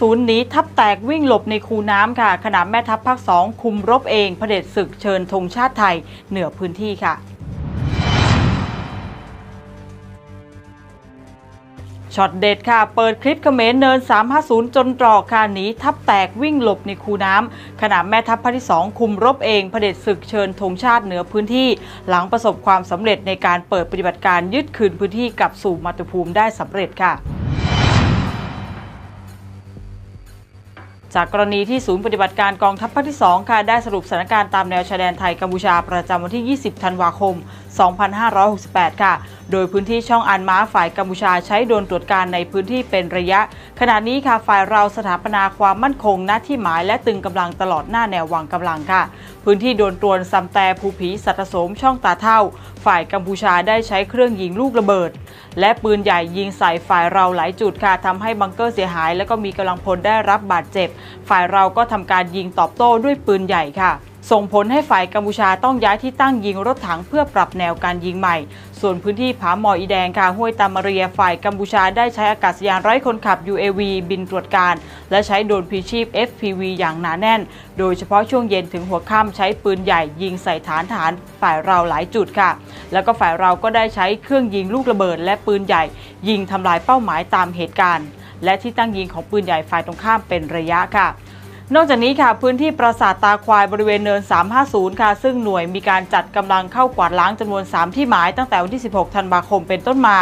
ศูนย์หนีทับแตกวิ่งหลบในคูน้ำค่ะ ขณะแม่ทัพภาคสองคุมรบเองเผด็จศึกเชิญธงชาติไทยเหนือพื้นที่ค่ะช็อตเด็ดค่ะ เปิดคลิปเขมรเนิน 350 จนตรอกค่ะหนีทับแตกวิ่งหลบในคูน้ำขณะแม่ทัพภาคที่ 2 คุมรบเองเผด็จศึกเชิญธงชาติเหนือพื้นที่ หลังประสบความสำเร็จในการเปิดปฏิบัติการยึดคืนพื้นที่กลับสู่มาตุภูมิได้สำเร็จค่ะ จากกรณีที่ศูนย์ปฏิบัติการกองทัพภาคที่ 2 ค่ะ ได้สรุปสถานการณ์ตามแนวชายแดนไทยกัมพูชาประจำวันที่ 20 ธันวาคม 2568 ค่ะ โดยพื้นที่ช่องอันม้าฝ่ายกัมพูชาใช้โดนตรวจการในพื้นที่เป็นระยะ ขณะนี้ค่ะฝ่ายเราสถาปนาความมั่นคงณที่หมายและตึงกำลังตลอดหน้าแนววางกำลังค่ะ พื้นที่โดนตรวนซัมแต่ภูผีสัตสมช่องตาเท่า ฝ่ายกัมพูชาได้ใช้เครื่องยิงลูกระเบิด และปืนใหญ่ยิงใส่ฝ่ายเราหลายจุดค่ะทำให้บังเกอร์เสียหาย และก็มีกำลังพลได้รับบาดเจ็บ ฝ่ายเราก็ทำการยิงตอบโต้ด้วยปืนใหญ่ค่ะ ส่งผลให้ฝ่ายกัมพูชาต้องย้ายที่ตั้งยิงรถถังเพื่อปรับแนวการยิงใหม่ ส่วนพื้นที่ผาหมออีแดงค่ะห้วยตามาเรียฝ่ายกัมพูชาได้ใช้อากาศยานไร้คนขับ UAV บินตรวจการ และใช้โดรนพีชีพ FPV อย่างหนาแน่น โดยเฉพาะช่วงเย็นถึงหัวค่ำใช้ปืนใหญ่ยิงใส่ฐานฐานฝ่ายเราหลายจุดค่ะ แล้วก็ฝ่ายเราก็ได้ใช้เครื่องยิงลูกระเบิด และปืนใหญ่ ยิงทำลายเป้าหมายตามเหตุการณ์ และที่ตั้งยิงของปืนใหญ่ฝ่ายตรงข้ามเป็นระยะค่ะ นอกจากนี้ค่ะพื้นที่ปราสาทตาควายบริเวณเนิน 350 ค่ะ ซึ่งหน่วยมีการจัดกำลังเข้ากวาดล้างจำนวน 3 ที่หมายตั้งแต่วันที่ 16 ธันวาคมเป็นต้นมา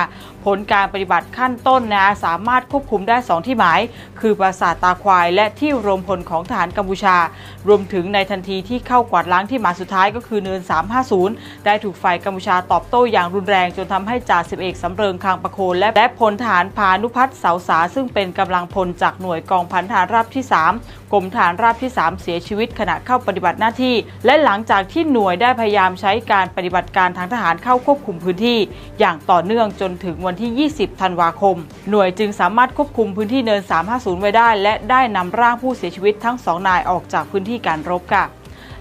ผลการปฏิบัติขั้นต้นนะสามารถควบคุมได้ 2 ที่หมาย คือปราสาทตาควาย และที่รวมพลของทหารกัมพูชา รวมถึงในทันทีที่เข้ากวาดล้างที่หมายสุดท้ายก็คือเนิน 350 ได้ถูกฝ่ายกัมพูชาตอบโต้อย่างรุนแรง จนทำให้จ่าสิบเอกสำเริงคางประโคนและและพลทหารพานุพัฒน์เสาสาซึ่งเป็นกำลังพลจากหน่วยกองพันทหารราบที่ 3 กรมฐานราบที่ 3 เสียชีวิตขณะเข้าปฏิบัติหน้าที่ และหลังจากที่หน่วยได้พยายามใช้การปฏิบัติการทางทหารเข้าควบคุมพื้นที่ อย่างต่อเนื่องจนถึงวันที่ 20 ธันวาคม หน่วยจึงสามารถควบคุมพื้นที่เนิน 350 ไว้ได้ และได้นำร่างผู้เสียชีวิตทั้งสองนายออกจากพื้นที่การรบค่ะ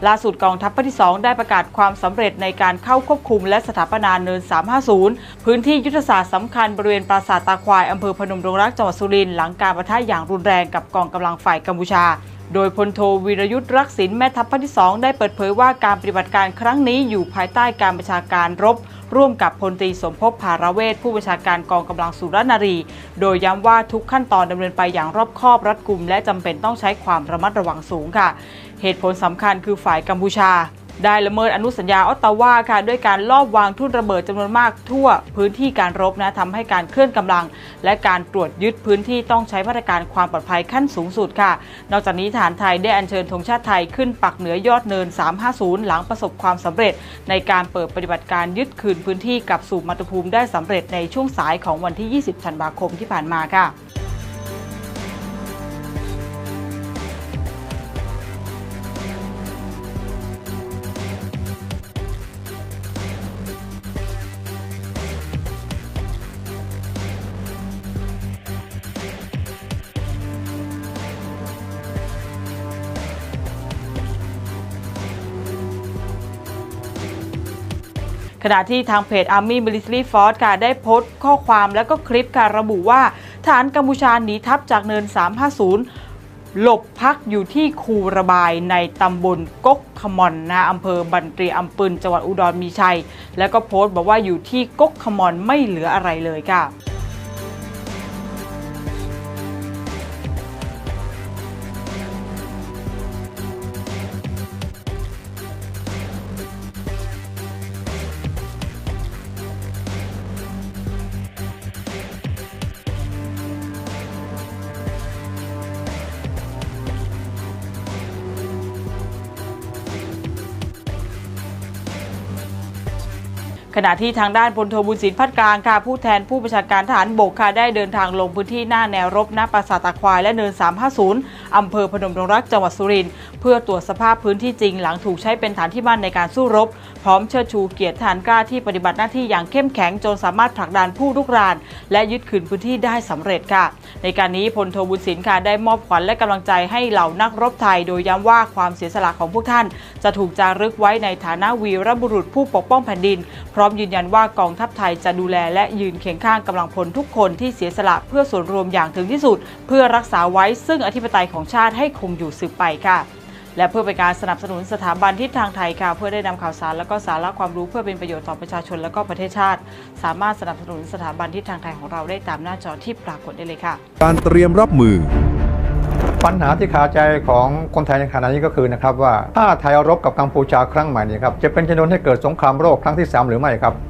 ล่าสุดกองทัพภาคที่ 2 ได้ประกาศความสำเร็จในการเข้าควบคุมและสถาปนาเนิน 350 พื้นที่ยุทธศาสตร์สำคัญบริเวณปราสาทตาควายอำเภอพนมดงรักจังหวัดสุรินทร์หลังการประทะอย่างรุนแรงกับกองกำลังฝ่ายกัมพูชา โดยพลโทวีรยุทธ์รักษินแม่ทัพภาคที่ 2 ได้เปิดเผยว่าการปฏิบัติการครั้งนี้อยู่ภายใต้การบัญชาการรบ ร่วมกับพลตรีสมภพภาระเวทผู้บัญชาการกองกำลังสุรนารี โดยย้ำว่าทุกขั้นตอนดำเนินไปอย่างรอบคอบรัดกุม และจำเป็นต้องใช้ความระมัดระวังสูงค่ะ เหตุผลสำคัญคือฝ่ายกัมพูชา ได้ละเมิดอนุสัญญาออตตาวาค่ะด้วยการลอบวางทุ่นระเบิดจำนวนมากทั่วพื้นที่การรบนะทำให้การเคลื่อนกำลัง และการตรวจยึดพื้นที่ต้องใช้มาตรการความปลอดภัยขั้นสูงสุดค่ะ นอกจากนี้ฐานไทยได้อัญเชิญธงชาติไทยขึ้นปักเหนือยอดเนิน 350 หลังประสบความสำเร็จ ในการเปิดปฏิบัติการยึดคืนพื้นที่กลับสู่มาตุภูมิได้สำเร็จในช่วงสายของวันที่ 20 ธันวาคมที่ผ่านมาค่ะ ณะที่ทางเพจ Army Military Force ค่ะได้โพสต์ข้อความและก็คลิปค่ะระบุว่าฐานกัมพูชาหนีทัพจากเนิน 350หลบพักอยู่ที่คูระบายในตำบลกกขมอนนะอำเภอบันเตรียอำปืนจังหวัดอุดรมีชัย แล้วก็โพสต์บอกว่าอยู่ที่กกขมอนไม่เหลืออะไรเลยค่ะ ขณะที่ทางด้านพลโทบุญศิลป์พัดกลางค่ะผู้แทนผู้บัญชาการทหารบกค่ะได้เดินทางลงพื้นที่หน้าแนวรบหน้าปราสาทตะควายและเนิน 350 อำเภอพนมดงรักจังหวัดสุรินทร์ เพื่อตรวจสภาพพื้นที่จริงหลังถูกใช้เป็นฐานที่มั่นในการสู้รบ พร้อมเชิดชูเกียรติทหารกล้าที่ปฏิบัติหน้าที่อย่างเข้มแข็งจนสามารถผลักดันผู้ลุกราน และยึดคืนพื้นที่ได้สำเร็จค่ะ ในการนี้พลโทบุญสินค่ะได้มอบขวัญและกำลังใจให้เหล่านักรบไทย โดยย้ำว่าความเสียสละของพวกท่าน จะถูกจารึกไว้ในฐานะวีรบุรุษผู้ปกป้องแผ่นดิน พร้อมยืนยันว่ากองทัพไทยจะดูแลและยืนเคียงข้างกำลังพลทุกคนที่เสียสละเพื่อส่วนรวมอย่างถึงที่สุด เพื่อรักษาไว้ซึ่งอธิปไตยของชาติให้คงอยู่สืบไปค่ะ และเพื่อเป็นการสนับสนุนสถาบันทิศทางไทยค่ะเพื่อได้นำข่าวสารและก็สาระความรู้เพื่อเป็นประโยชน์ต่อประชาชนและก็ประเทศชาติ สามารถสนับสนุนสถาบันทิศทางไทยของเราได้ตามหน้าจอที่ปรากฏได้เลยค่ะ การเตรียมรับมือปัญหาที่คาใจของคนไทยในขณะนี้ก็คือนะครับว่าถ้าไทยรบกับกัมพูชาครั้งใหม่นี้ครับจะเป็นชนวนให้เกิดสงครามโลกครั้งที่ 3 หรือไม่ครับ